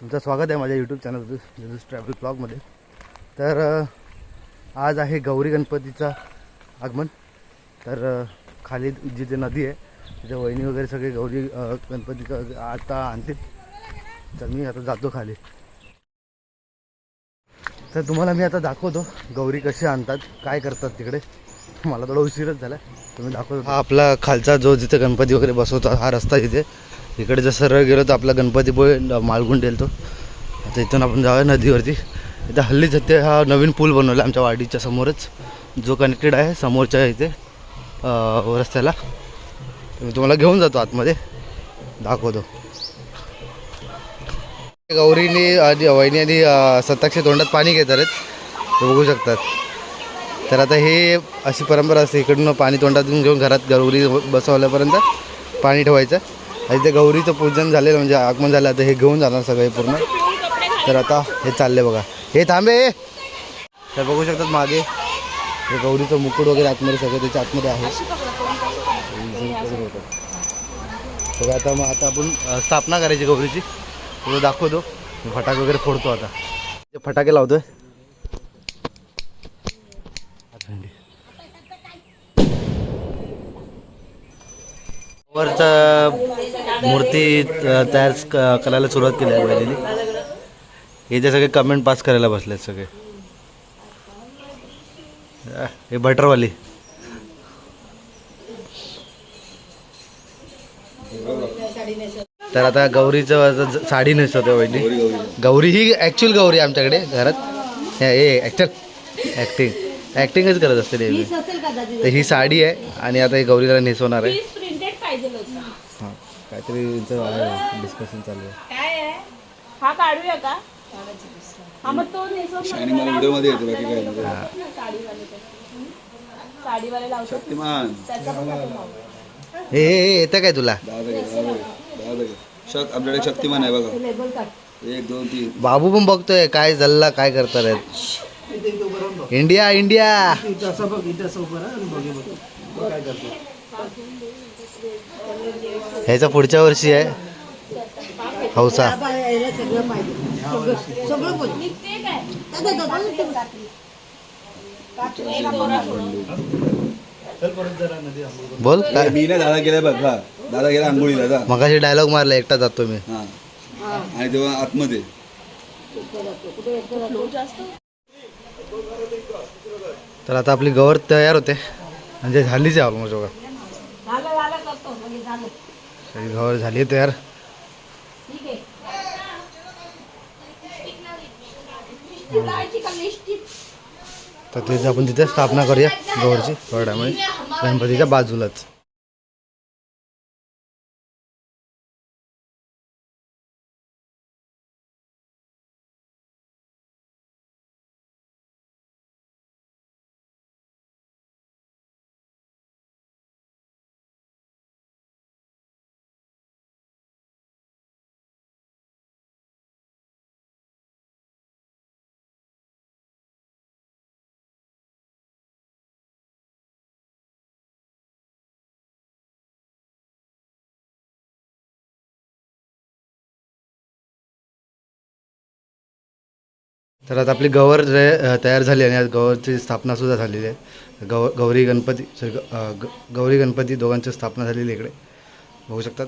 तुमचं स्वागत आहे माझ्या यूट्यूब चॅनल जेजूस ट्रॅव्हल ब्लॉगमध्ये तर आज आहे गौरी गणपतीचा आगमन. तर खाली जिथे नदी आहे तिथे वहिनी वगैरे सगळे गौरी गणपतीचं आता आणतील. तर मी आता जातो खाली. तर तुम्हाला मी आता दाखवतो. गौरी कशी आणतात काय करतात तिकडे. मला थोडा उशीरच झाला. तुम्ही दाखवतो हा आपला खालचा जो जिथे गणपती वगैरे बसवतात हा रस्ता तिथे इकडे जर सरळ गेलो तर आपला गणपतीपुळे माळगुण येतो आता इथून आपण जाऊया नदीवरती. इथं हल्लीच इथे हा नवीन पूल बनवला आमच्या वाडीच्या समोरच. जो कनेक्टेड आहे समोरच्या इथे रस्त्याला. मी तुम्हाला घेऊन जातो आतमध्ये. दाखवतो. गौरीने आणि वहिनी आणि सत्ताक्षी तोंडात पाणी घेतात आहेत ते बघू शकतात. तर आता हे अशी परंपरा असते इकडून पाणी तोंडातून घेऊन घरात गौरी बसवल्यापर्यंत पाणी ठेवायचं. आणि ते गौरीचं पूजन झालेलं म्हणजे आगमन झालं आता हे घेऊन जाणार सगळे पूर्ण. तर आता हे चालले बघा. हे थांबे! तर बघू शकतात मागे. हे गौरीचं मुकुट वगैरे आतमध्ये सगळं त्याच्या आतमध्ये आहे. तर आता मग आता आपण स्थापना करायची गौरीची. तुला दाखवतो. फटाके वगैरे फोडतो आता. ते फटाके लावतोय. वरचा मूर्ती तयार करायला सुरुवात केली आहे वहिनीने हे ते सगळे कमेंट पास करायला बसले सगळे. हे बटरवाली तर आता गौरीचं साडी नेसवते वहिनी. गौरी ही ॲक्च्युअल गौरी आहे आमच्याकडे घरात. हे- ॲक्टर ॲक्टिंग ॲक्टिंगच करत असते नेहमी तर ही साडी आहे आणि आता ही गौरीला नेसवणार आहे. प्रिंटेड पाहिजे होतं. हां काहीतरी डिस्कशन चालू आहे. हा काढूया का? हा. हे. हे हे, येतं काय तुला? शक आपल्याकडे शक्तिमान आहे बघा. एक दोन तीन. बाबू पण बघतोय काय जल्ला काय करतात आहेत इंडिया इंडिया. ह्याचा पुढच्या वर्षी आहे. हौसा. बोल काय? मी ना दादा गेला बघ दादा गेला आंघोळीला जा. मगाशी डायलॉग मारला एकटा जातो मी. हा. आणि तेव्हा आतमध्ये. तर आता आपली गवर तयार होते. म्हणजे झालीच आहे ऑलमोस्ट बघा. सगळी गवर झाली तयार. तर तिथे आपण तिथे स्थापना करूया गौरची थोड्यामुळे गणपतीच्या बाजूलाच. तर आता आपली गवर तयार झाली आणि आज गवरची स्थापना सुद्धा झालेली आहे. गौ गौरी गणपती सॉरी ग- गौरी गणपती दोघांची स्थापना झालेली आहे इकडे. बघू शकतात?